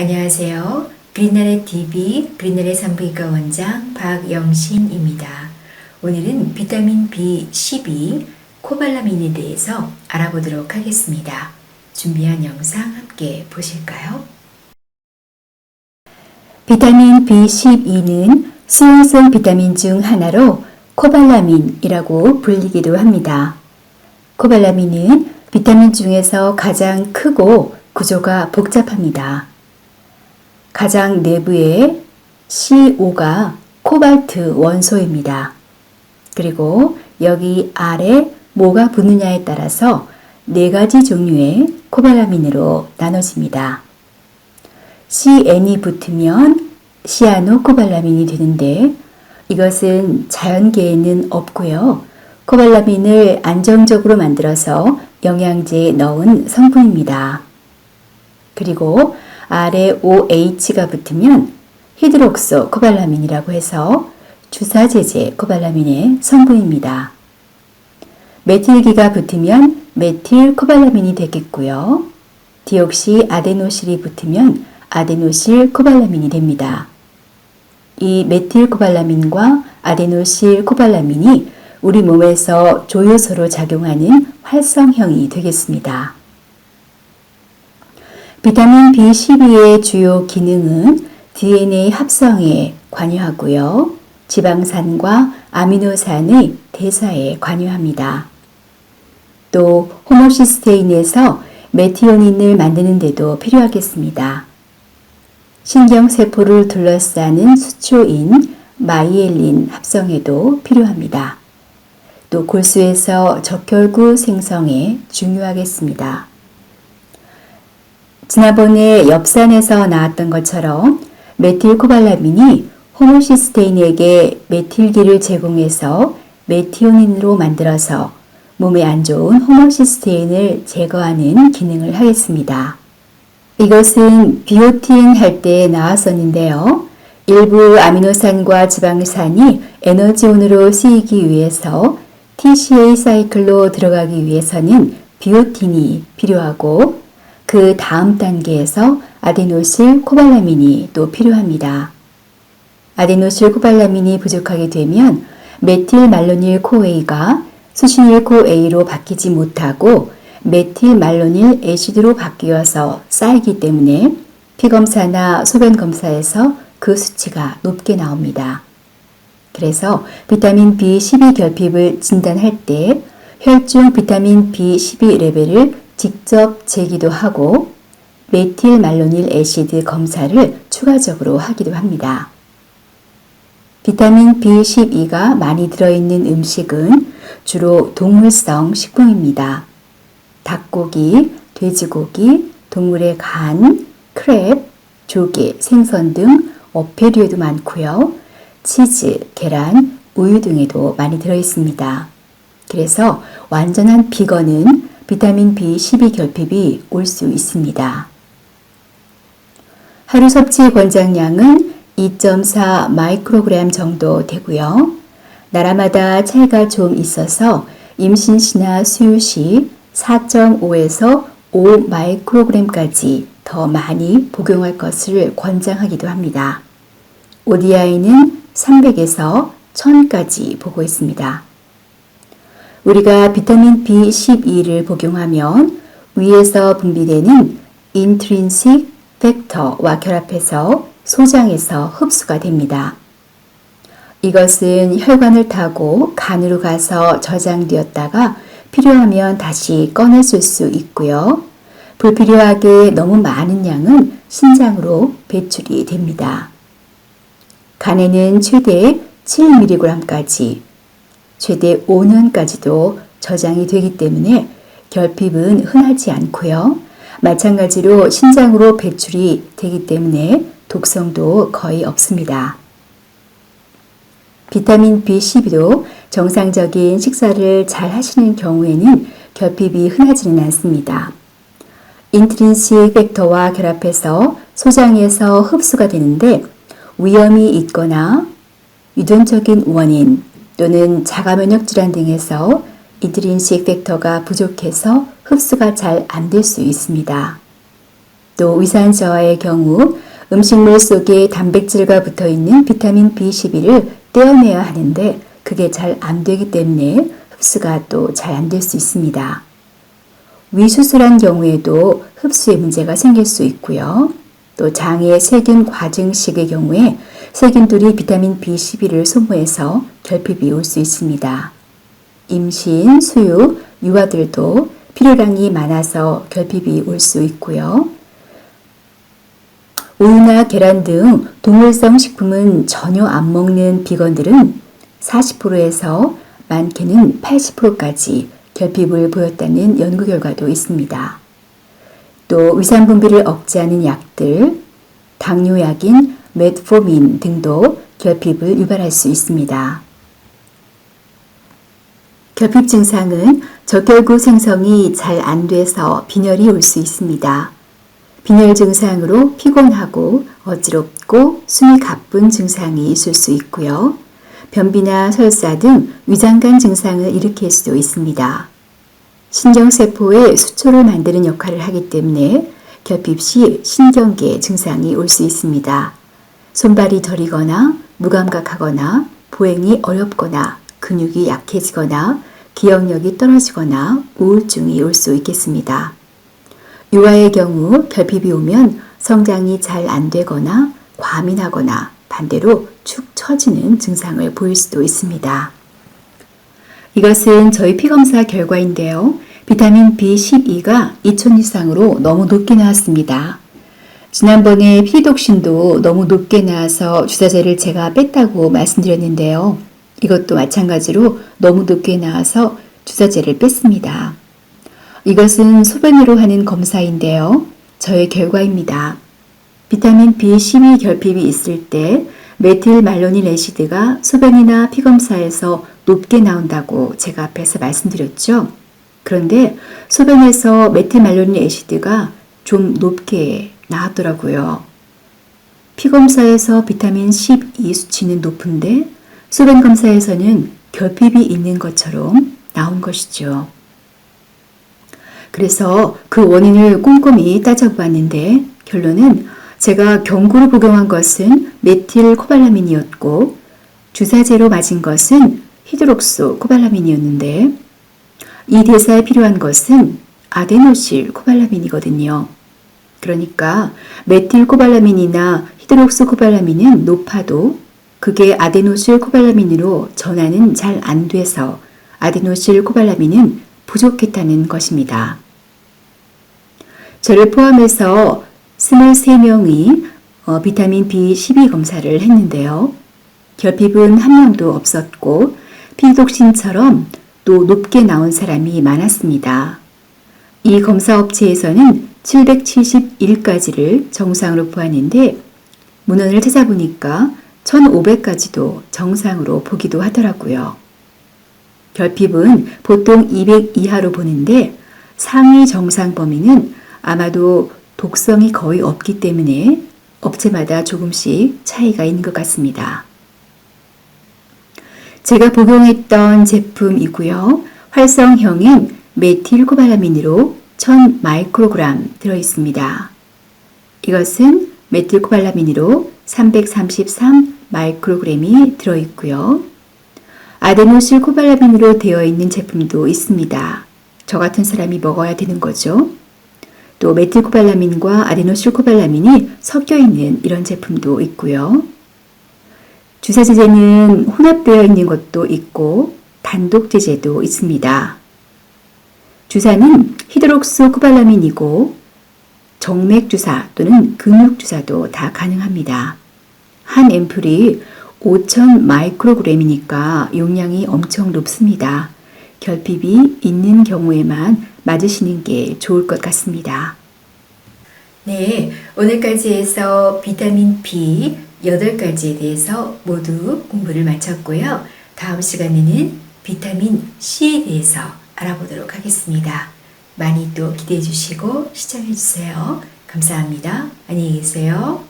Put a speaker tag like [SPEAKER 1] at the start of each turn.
[SPEAKER 1] 안녕하세요. 그린나래 TV 그린나래 산부인과 원장 박영신입니다. 오늘은 비타민 B12 코발라민에 대해서 알아보도록 하겠습니다. 준비한 영상 함께 보실까요? 비타민 B12는 수용성 비타민 중 하나로 코발라민이라고 불리기도 합니다. 코발라민은 비타민 중에서 가장 크고 구조가 복잡합니다. 가장 내부에 CO5가 코발트 원소입니다. 그리고 여기 아래 뭐가 붙느냐에 따라서 네 가지 종류의 코발라민으로 나눠집니다. CN이 붙으면 시아노코발라민이 되는데 이것은 자연계에는 없고요. 코발라민을 안정적으로 만들어서 영양제에 넣은 성분입니다. 그리고 아래 OH가 붙으면 히드록소 코발라민이라고 해서 주사제제 코발라민의 성분입니다. 메틸기가 붙으면 메틸 코발라민이 되겠고요. 디옥시 아데노실이 붙으면 아데노실 코발라민이 됩니다. 이 메틸 코발라민과 아데노실 코발라민이 우리 몸에서 조효소로 작용하는 활성형이 되겠습니다. 비타민 B12의 주요 기능은 DNA 합성에 관여하고요. 지방산과 아미노산의 대사에 관여합니다. 또 호모시스테인에서 메티오닌을 만드는 데도 필요하겠습니다. 신경세포를 둘러싸는 수초인 마이엘린 합성에도 필요합니다. 또 골수에서 적혈구 생성에 중요하겠습니다. 지난번에 엽산에서 나왔던 것처럼 메틸 코발라민이 호모시스테인에게 메틸기를 제공해서 메티오닌으로 만들어서 몸에 안 좋은 호모시스테인을 제거하는 기능을 하겠습니다. 이것은 비오틴 할 때 나왔었는데요. 일부 아미노산과 지방산이 에너지온으로 쓰이기 위해서 TCA 사이클로 들어가기 위해서는 비오틴이 필요하고 그 다음 단계에서 아데노실 코발라민이 또 필요합니다. 아데노실 코발라민이 부족하게 되면 메틸 말로닐 코에이가 수신일 코에이로 바뀌지 못하고 메틸 말로닐 애시드로 바뀌어서 쌓이기 때문에 피검사나 소변 검사에서 그 수치가 높게 나옵니다. 그래서 비타민 B12 결핍을 진단할 때 혈중 비타민 B12 레벨을 직접 재기도 하고 메틸 말로닐 애시드 검사를 추가적으로 하기도 합니다. 비타민 B12가 많이 들어있는 음식은 주로 동물성 식품입니다. 닭고기, 돼지고기, 동물의 간, 크랩, 조개, 생선 등 어패류에도 많고요. 치즈, 계란, 우유 등에도 많이 들어있습니다. 그래서 완전한 비건은 비타민 B12 결핍이 올 수 있습니다. 하루 섭취 권장량은 2.4 마이크로그램 정도 되고요. 나라마다 차이가 좀 있어서 임신 시나 수유 시 4.5에서 5 마이크로그램까지 더 많이 복용할 것을 권장하기도 합니다. ODI는 300에서 1000까지 보고 있습니다. 우리가 비타민 B12를 복용하면 위에서 분비되는 인트린식 팩터와 결합해서 소장에서 흡수가 됩니다. 이것은 혈관을 타고 간으로 가서 저장되었다가 필요하면 다시 꺼내줄 수 있고요. 불필요하게 너무 많은 양은 신장으로 배출이 됩니다. 간에는 최대 7mg까지 최대 5년까지도 저장이 되기 때문에 결핍은 흔하지 않고요. 마찬가지로 신장으로 배출이 되기 때문에 독성도 거의 없습니다. 비타민 B12도 정상적인 식사를 잘 하시는 경우에는 결핍이 흔하지는 않습니다. 인트린식 팩터와 결합해서 소장에서 흡수가 되는데 위험이 있거나 유전적인 원인 또는 자가 면역 질환 등에서 인트린식 팩터가 부족해서 흡수가 잘 안 될 수 있습니다. 또 위산 저하의 경우 음식물 속에 단백질과 붙어 있는 비타민 B12를 떼어내야 하는데 그게 잘 안 되기 때문에 흡수가 또 잘 안 될 수 있습니다. 위수술한 경우에도 흡수에 문제가 생길 수 있고요. 또 장의 세균 과증식의 경우에 세균들이 비타민 B12를 소모해서 결핍이 올 수 있습니다. 임신, 수유, 유아들도 필요량이 많아서 결핍이 올 수 있고요. 우유나 계란 등 동물성 식품은 전혀 안 먹는 비건들은 40%에서 많게는 80%까지 결핍을 보였다는 연구 결과도 있습니다. 또 위산 분비를 억제하는 약들, 당뇨약인 메트포민 등도 결핍을 유발할 수 있습니다. 결핍 증상은 적혈구 생성이 잘 안 돼서 빈혈이 올 수 있습니다. 빈혈 증상으로 피곤하고 어지럽고 숨이 가쁜 증상이 있을 수 있고요. 변비나 설사 등 위장관 증상을 일으킬 수도 있습니다. 신경세포의 수초를 만드는 역할을 하기 때문에 결핍 시 신경계 증상이 올 수 있습니다. 손발이 저리거나 무감각하거나 보행이 어렵거나 근육이 약해지거나 기억력이 떨어지거나 우울증이 올 수 있겠습니다. 유아의 경우 결핍이 오면 성장이 잘 안 되거나 과민하거나 반대로 축 처지는 증상을 보일 수도 있습니다. 이것은 저희 피검사 결과인데요. 비타민 B12가 2000 이상으로 너무 높게 나왔습니다. 지난번에 피독신도 너무 높게 나와서 주사제를 제가 뺐다고 말씀드렸는데요. 이것도 마찬가지로 너무 높게 나와서 주사제를 뺐습니다. 이것은 소변으로 하는 검사인데요. 저의 결과입니다. 비타민 B12 결핍이 있을 때 메틸 말로닌 애시드가 소변이나 피검사에서 높게 나온다고 제가 앞에서 말씀드렸죠. 그런데 소변에서 메틸 말로닌 애시드가 좀 높게 나왔더라고요. 피검사에서 비타민 12 수치는 높은데 소변 검사에서는 결핍이 있는 것처럼 나온 것이죠. 그래서 그 원인을 꼼꼼히 따져보았는데 결론은 제가 경구로 복용한 것은 메틸 코발라민이었고 주사제로 맞은 것은 히드록소 코발라민이었는데 이 대사에 필요한 것은 아데노실 코발라민이거든요. 그러니까 메틸 코발라민이나 히드록소 코발라민은 높아도 그게 아데노실 코발라민으로 전환은 잘 안 돼서 아데노실 코발라민은 부족했다는 것입니다. 저를 포함해서 23명이 어, 비타민 B12 검사를 했는데요. 결핍은 한 명도 없었고 피독신처럼 또 높게 나온 사람이 많았습니다. 이 검사 업체에서는 771까지를 정상으로 보았는데 문헌을 찾아보니까 1500까지도 정상으로 보기도 하더라고요. 결핍은 보통 200 이하로 보는데 상위 정상 범위는 아마도 독성이 거의 없기 때문에 업체마다 조금씩 차이가 있는 것 같습니다. 제가 복용했던 제품이고요. 활성형인 메틸코발라민으로 1000 마이크로그램 들어 있습니다. 이것은 메틸코발라민으로 333 마이크로그램이 들어 있고요. 아데노실 코발라민으로 되어 있는 제품도 있습니다. 저 같은 사람이 먹어야 되는 거죠. 또 메틸코발라민과 아데노실 코발라민이 섞여 있는 이런 제품도 있고요. 주사 제제는 혼합되어 있는 것도 있고 단독 제제도 있습니다. 주사는 히드록스 코발라민이고 정맥 주사 또는 근육 주사도 다 가능합니다. 한 앰플이 5,000 마이크로그램이니까 용량이 엄청 높습니다. 결핍이 있는 경우에만 맞으시는 게 좋을 것 같습니다. 네, 오늘까지 해서 비타민 B 8가지에 대해서 모두 공부를 마쳤고요. 다음 시간에는 비타민 C에 대해서 알아보도록 하겠습니다. 많이 또 기대해 주시고 시청해 주세요. 감사합니다. 안녕히 계세요.